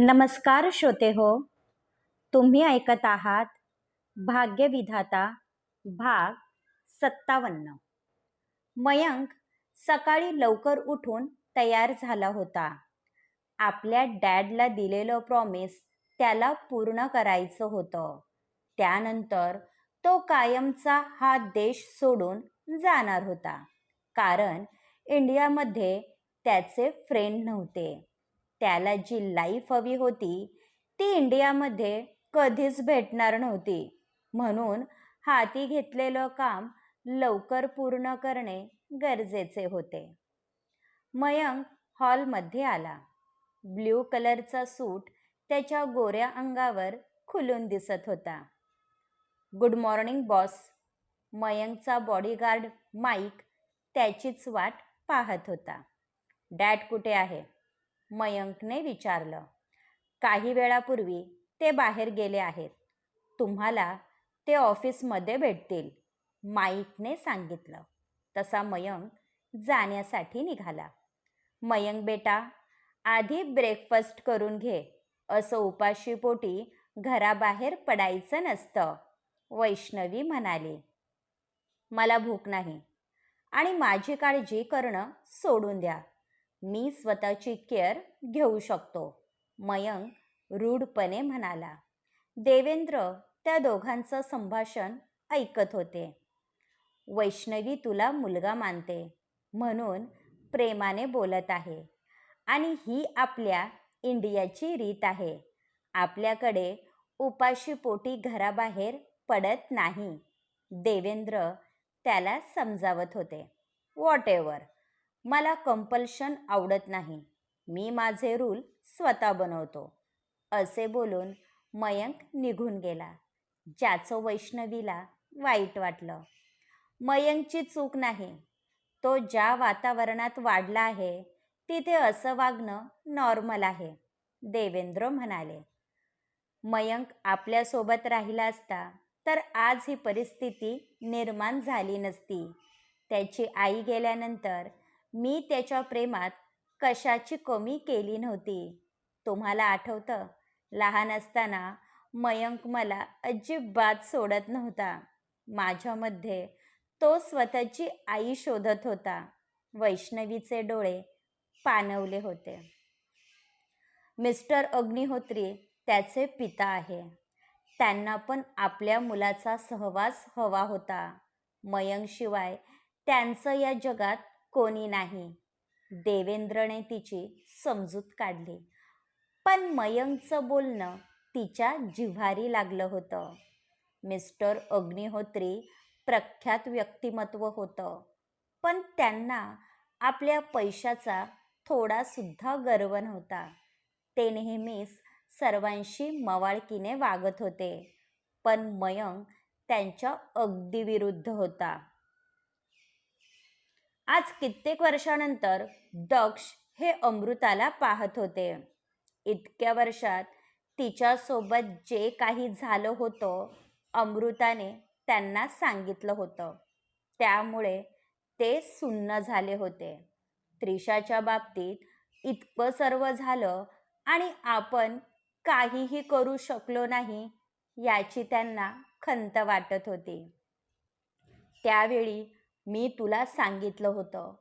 नमस्कार श्रोते हो तुम्ही ऐकत आहात भाग्यविधाता भाग सत्तावन्न. मयंक सकाळी लवकर उठून तयार झाला होता. आपल्या डॅडला दिलेलं प्रॉमिस त्याला पूर्ण करायचं होतं. त्यानंतर तो कायमचा हा देश सोडून जाणार होता. कारण इंडियामध्ये त्याचे फ्रेंड नव्हते. त्याला जी लाईफ हवी होती ती इंडियामध्ये कधीच भेटणार नव्हती. म्हणून हाती घेतलेलं काम लवकर पूर्ण करणे गरजेचे होते. मयंक हॉलमध्ये आला. ब्ल्यू कलरचा सूट त्याच्या गोऱ्या अंगावर खुलून दिसत होता. Good morning boss. मयंकचा bodyguard Mike त्याचीच वाट पाहत होता. डॅड कुठे आहे? मयंकने विचारलं. काही वेळापूर्वी ते बाहेर गेले आहेत. तुम्हाला ते ऑफिसमध्ये भेटतील माईकने सांगितलं. तसा मयंक जाण्यासाठी निघाला. मयंक बेटा आधी ब्रेकफास्ट करून घे. असं उपाशीपोटी घराबाहेर पडायचं नसतं वैष्णवी म्हणाली. मला भूक नाही आणि माझी काळजी करणं सोडून द्या. मी स्वतःची केअर घेऊ शकतो मयंक रूढपणे म्हणाला. देवेंद्र त्या दोघांचं संभाषण ऐकत होते. वैष्णवी तुला मुलगा मानते म्हणून प्रेमाने बोलत आहे आणि ही आपल्या इंडियाची रीत आहे. आपल्याकडे उपाशीपोटी घराबाहेर पडत नाही. देवेंद्र त्याला समजावत होते. वॉट एव्हर मला कंपल्शन आवडत नाही. मी माझे रूल स्वतः बनवतो. असे बोलून मयंक निघून गेला. ज्याचं वैष्णवीला वाईट वाटलं. मयंकची चूक नाही. तो ज्या वातावरणात वाढला आहे तिथे असं वागणं नॉर्मल आहे देवेंद्र म्हणाले. मयंक आपल्यासोबत राहिला असता तर आज ही परिस्थिती निर्माण झाली नसती. त्याची आई गेल्यानंतर मी त्याच्या प्रेमात कशाची कमी केली नव्हती. तुम्हाला आठवतं? लहान असताना मयंक मला अजिबात सोडत नव्हता. माझ्यामध्ये तो स्वतःची आई शोधत होता. वैष्णवीचे डोळे पाणवले होते. मिस्टर अग्निहोत्री त्याचे पिता आहे. त्यांना पण आपल्या मुलाचा सहवास हवा होता. मयंकशिवाय त्यांचं या जगात कोणी नाही. देवेंद्रने तिची समजूत काढली. पण मयंकचं बोलणं तिच्या जिव्हारी लागलं होतं. मिस्टर अग्निहोत्री प्रख्यात व्यक्तिमत्व होतं. पण त्यांना आपल्या पैशाचा थोडासुद्धा गर्व नव्हता. ते नेहमीच सर्वांशी मवाळकीने वागत होते. पण मयंक त्यांच्या अगदी विरुद्ध होता. आज कित्येक वर्षानंतर दक्ष हे अमृताला पाहत होते. इतक्या वर्षात तिच्यासोबत जे काही झालं होतं अमृताने त्यांना सांगितलं होतं. त्यामुळे ते सुन्न झाले होते. त्रिशाच्या बाबतीत इतकं सर्व झालं आणि आपण काहीही करू शकलो नाही याची त्यांना खंत वाटत होती. त्यावेळी मी तुला सांगितलं होतं.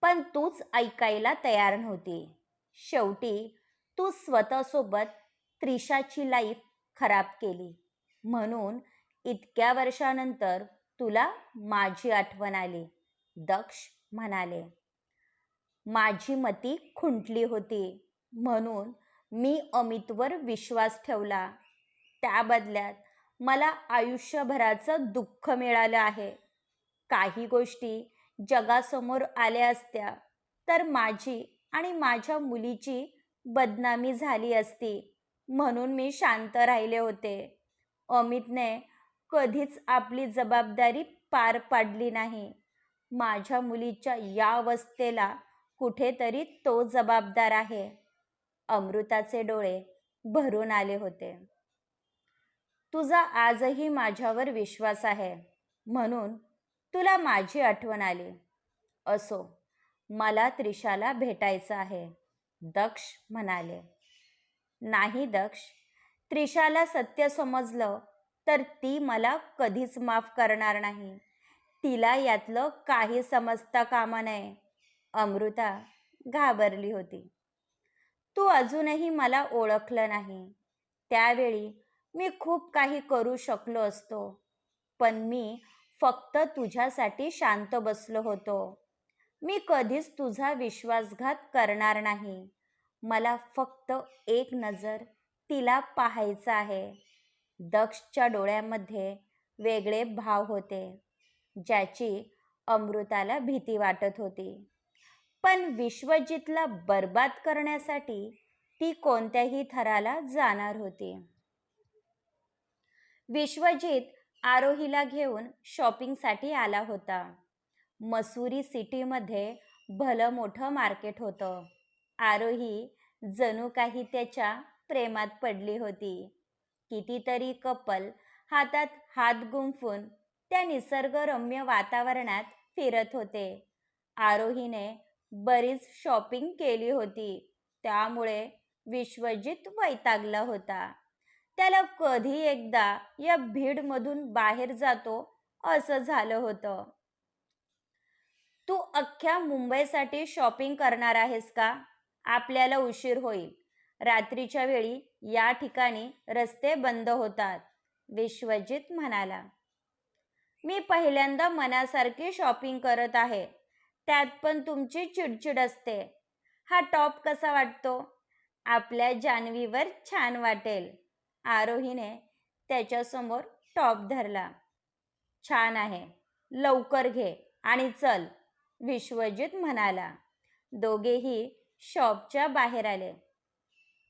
पण तूच ऐकायला तयार नव्हती. शेवटी तू स्वतःसोबत त्रिशाची लाईफ खराब केली. म्हणून इतक्या वर्षानंतर तुला माझी आठवण आली. दक्ष म्हणाले. माझी मती खुंटली होती. म्हणून मी अमितवर विश्वास ठेवला. त्या बदल्यात मला आयुष्यभराचं दुःख मिळालं आहे. काही गोष्टी जगासमोर आल्या असत्या तर माझी आणि माझ्या मुलीची बदनामी झाली असती म्हणून मी शांत राहिले होते. अमितने कधीच आपली जबाबदारी पार पाडली नाही. माझ्या मुलीच्या या अवस्थेला कुठेतरी तो जबाबदार आहे. अमृताचे डोळे भरून आले होते. तुझा आजही माझ्यावर विश्वास आहे म्हणून तुला माझी आठवण आली. असो मला त्रिशाला भेटायचं आहे. दक्ष म्हणाले. नाही दक्ष त्रिशाला सत्य समजलं तर ती मला कधीच माफ करणार नाही. तिला यातलं काही समजता कामा नये अमृता घाबरली होती. तू अजूनही मला ओळखलं नाही. त्यावेळी मी खूप काही करू शकलो असतो. पण मी फक्त तुझ्यासाठी शांत बसलो होतो. मी कधीच तुझा विश्वासघात करणार नाही. मला फक्त एक नजर तिला पाहायचं आहे. दक्षच्या डोळ्यामध्ये वेगळे भाव होते ज्याची अमृताला भीती वाटत होती. पण विश्वजितला बर्बाद करण्यासाठी ती कोणत्याही थराला जाणार होती. विश्वजित आरोहीला घेऊन शॉपिंगसाठी आला होता. मसुरी सिटीमध्ये भलं मोठं मार्केट होतं. आरोही जणू काही त्याच्या प्रेमात पडली होती. कितीतरी कपल हातात हात गुंफून त्या निसर्गरम्य वातावरणात फिरत होते. आरोहीने बरीच शॉपिंग केली होती. त्यामुळे विश्वजित वैतागला होता. त्याला कधी एकदा या भीडमधून बाहेर जातो असं झालं होतं. तू अख्ख्या मुंबईसाठी शॉपिंग करणार आहेस का? आपल्याला उशीर होईल. रात्रीच्या वेळी या ठिकाणी रस्ते बंद होतात विश्वजित म्हणाला. मी पहिल्यांदा मनासारखी शॉपिंग करत आहे. त्यात पण तुमची चिडचिड असते. हा टॉप कसा वाटतो? आपल्या जान्हवीवर छान वाटेल. आरोहीने त्याच्यासमोर टॉप धरला. छान आहे. लवकर घे आणि चल विश्वजित म्हणाला. दोघेही शॉपच्या बाहेर आले.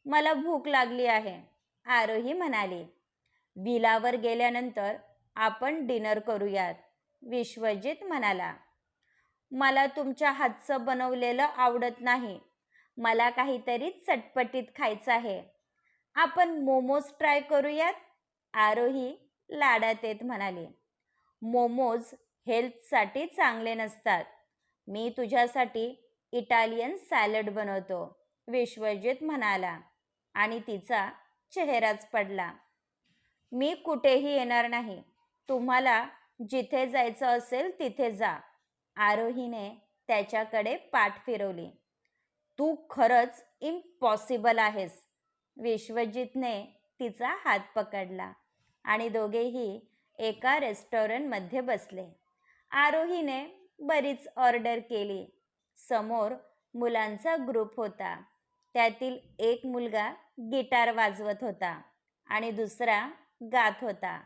मला भूक लागली आहे आरोही म्हणाली. बिलावर गेल्यानंतर आपण डिनर करूयात विश्वजित म्हणाला. मला तुमच्या हातचं बनवलेलं आवडत नाही. मला काहीतरी चटपटीत खायचं आहे. आपण मोमोज ट्राय करूयात? आरोही लाडात येत म्हणाले. मोमोज हेल्थसाठी चांगले नसतात. मी तुझ्यासाठी इटालियन सॅलड बनवतो विश्वजित म्हणाला आणि तिचा चेहराच पडला. मी कुठेही येणार नाही. तुम्हाला जिथे जायचं असेल तिथे जा. आरोहीने त्याच्याकडे पाठ फिरवली. तू खरंच इम्पॉसिबल आहेस. विश्वजितने तिचा हात पकडला आणि दोघेही एका रेस्टॉरंटमध्ये बसले. आरोहीने बरीच ऑर्डर केली. समोर मुलांचा ग्रुप होता. त्यातील एक मुलगा गिटार वाजवत होता आणि दुसरा गात होता.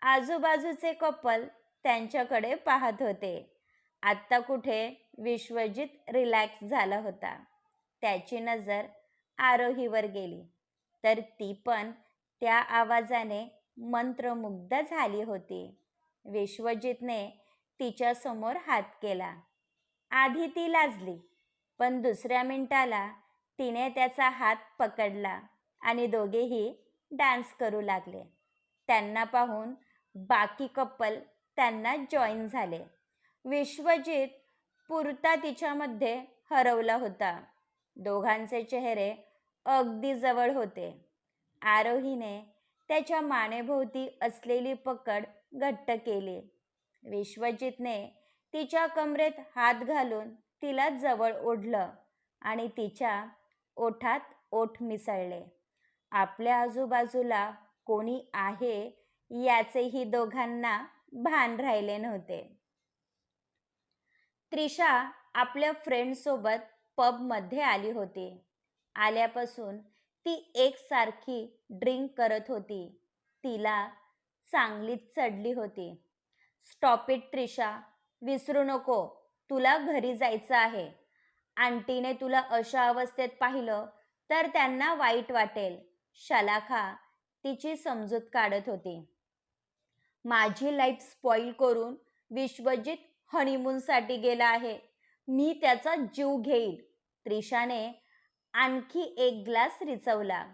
आजूबाजूचे कपल त्यांच्याकडे पाहत होते. आत्ता कुठे विश्वजित रिलॅक्स झाला होता? त्याची नजर आरोहीवर गेली. तर ती पण त्या आवाजाने मंत्रमुग्ध झाली होती. विश्वजितने तिच्यासमोर हात केला. आधी ती लाजली पण दुसऱ्या मिनिटाला तिने त्याचा हात पकडला आणि दोघेही डान्स करू लागले. त्यांना पाहून बाकी कपल त्यांना जॉईन झाले. विश्वजित पुरता तिच्यामध्ये हरवला होता. दोघांचे चेहरे अगदी जवळ होते. आरोहीने त्याच्या मानेभोवती असलेली पकड घट्ट केली. विश्वजितने तिच्या कमरेत हात घालून तिला जवळ ओढलं आणि तिच्या ओठात ओठ मिसळले. आपल्या आजूबाजूला कोणी आहे याचेही दोघांना भान राहिले नव्हते. त्रिशा आपल्या फ्रेंडसोबत पबमध्ये आली होती. आल्यापासून ती एकसारखी ड्रिंक करत होती. तिला चांगलीच चढली होती. Stop it Trisha. विसरू नको. तुला घरी जायचं आहे. आंटीने तुला अशा अवस्थेत पाहिलं तर त्यांना वाईट वाटेल. शलाखा तिची समजूत काढत होती. माझी लाईफ स्पॉईल करून विश्वजित हनीमूनसाठी गेला आहे. मी त्याचा जीव घेईल त्रिशाने आणखी एक ग्लास रिचवला.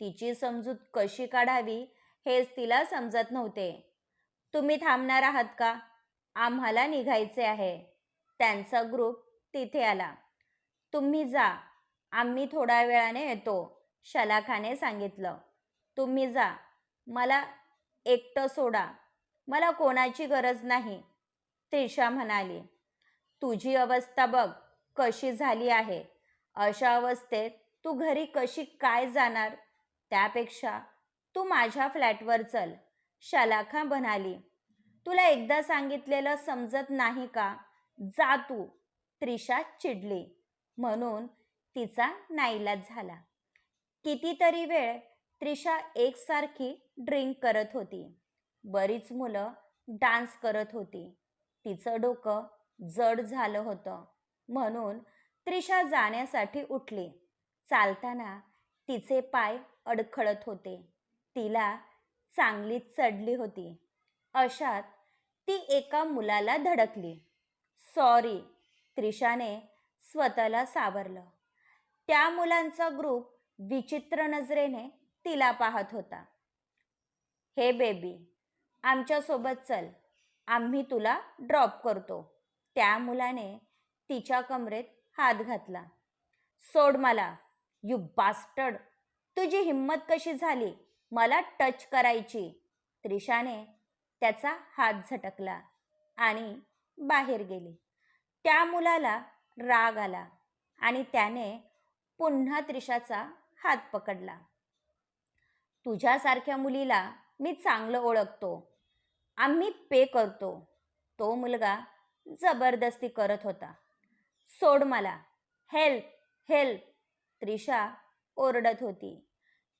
तिची समजूत कशी काढावी हेच तिला समजत नव्हते. तुम्ही थांबणार आहात का? आम्हाला निघायचे आहे. त्यांचा ग्रुप तिथे आला. तुम्ही जा. आम्ही थोड्या वेळाने येतो शलाखाने सांगितलं. तुम्ही जा. मला एकटं सोडा. मला कोणाची गरज नाही त्रिशा म्हणाली. तुझी अवस्था बघ कशी झाली आहे. अशा अवस्थेत तू घरी कशी काय जाणार? त्यापेक्षा तू माझ्या फ्लॅटवर चल शलाखा म्हणाली. तुला एकदा सांगितलेलं समजत नाही का? जा तू त्रिशा चिडली. म्हणून तिचा नाईलाज झाला. कितीतरी वेळ त्रिशा एकसारखी ड्रिंक करत होती. बरीच मुलं डान्स करत होती. तिचं डोकं जड झालं होतं. म्हणून त्रिशा जाण्यासाठी उठली. चालताना तिचे पाय अडखळत होते. तिला चांगलीच चढली होती. अशात ती एका मुलाला धडकली. सॉरी त्रिशाने स्वतःला सावरलं. त्या मुलांचा ग्रुप विचित्र नजरेने तिला पाहत होता. हे बेबी आमच्यासोबत चल. आम्ही तुला ड्रॉप करतो. त्या मुलाने तिच्या कमरेत हात घातला. सोड मला यू बास्टड तुझी हिंमत कशी झाली? मला टच करायची. त्रिशाने त्याचा हात झटकला आणि बाहेर गेली. त्या मुलाला राग आला आणि त्याने पुन्हा त्रिशाचा हात पकडला. तुझ्यासारख्या मुलीला मी चांगलं ओळखतो. आम्ही पे करतो. तो मुलगा जबरदस्ती करत होता. सोड मला. हेल्प हेल्प त्रिशा ओरडत होती.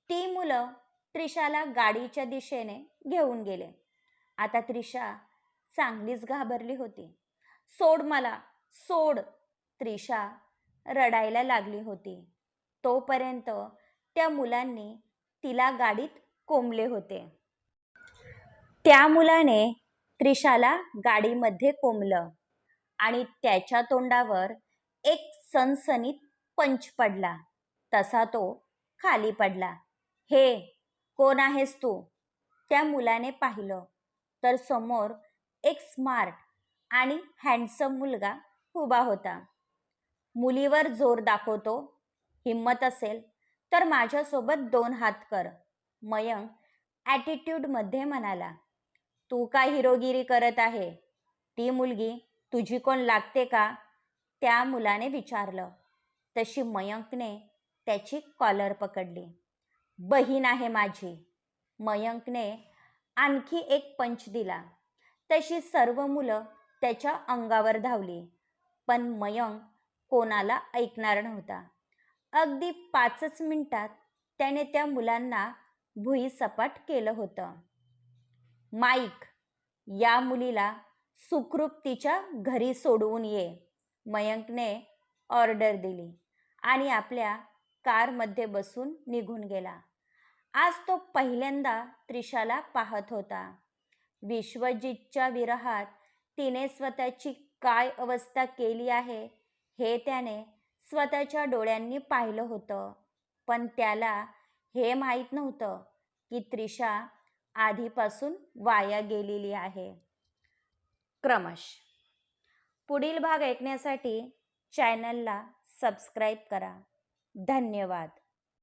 ती मुलं त्रिशाला गाडीच्या दिशेने घेऊन गेले. आता त्रिशा चांगलीच घाबरली होती. सोड मला सोड त्रिशा रडायला लागली होती. तोपर्यंत त्या मुलांनी तिला गाडीत कोंबले होते. त्या मुलाने त्रिशाला गाडीमध्ये कोंबलं आणि त्याच्या तोंडावर एक सनसनीत पंच पडला. तसा तो खाली पडला. हे कोण आहेस तू? त्या मुलाने पाहिलं तर समोर एक स्मार्ट आणि हँडसम मुलगा उभा होता. मुलीवर जोर दाखवतो. हिंमत असेल तर माझ्यासोबत दोन हात कर मयंक ॲटिट्यूडमध्ये म्हणाला. तू काय हिरोगिरी करत आहे? ती मुलगी तुझी कोण लागते का? त्या मुलाने विचारलं. तशी मयंकने त्याची कॉलर पकडली. बहीण आहे माझी. मयंकने आणखी एक पंच दिला. तशी सर्व मुलं त्याच्या अंगावर धावली. पण मयंक कोणाला ऐकणार नव्हता. अगदी पाचच मिनिटात त्याने त्या मुलांना भुईसपाट केलं होतं. माईक या मुलीला सुखरूप तिच्या घरी सोडवून ये. मयंकने ऑर्डर दिली आणि आपल्या कारमध्ये बसून निघून गेला. आज तो पहिल्यांदा त्रिशाला पाहत होता. विश्वजितच्या विरहात तिने स्वतःची काय अवस्था केली आहे हे त्याने स्वतःच्या डोळ्यांनी पाहिलं होतं. पण त्याला हे माहीत नव्हतं की त्रिशा आधीपासून वाया गेलेली आहे. क्रमश पुढील भाग ऐकण्यासाठी चॅनलला सबस्क्राईब करा. धन्यवाद.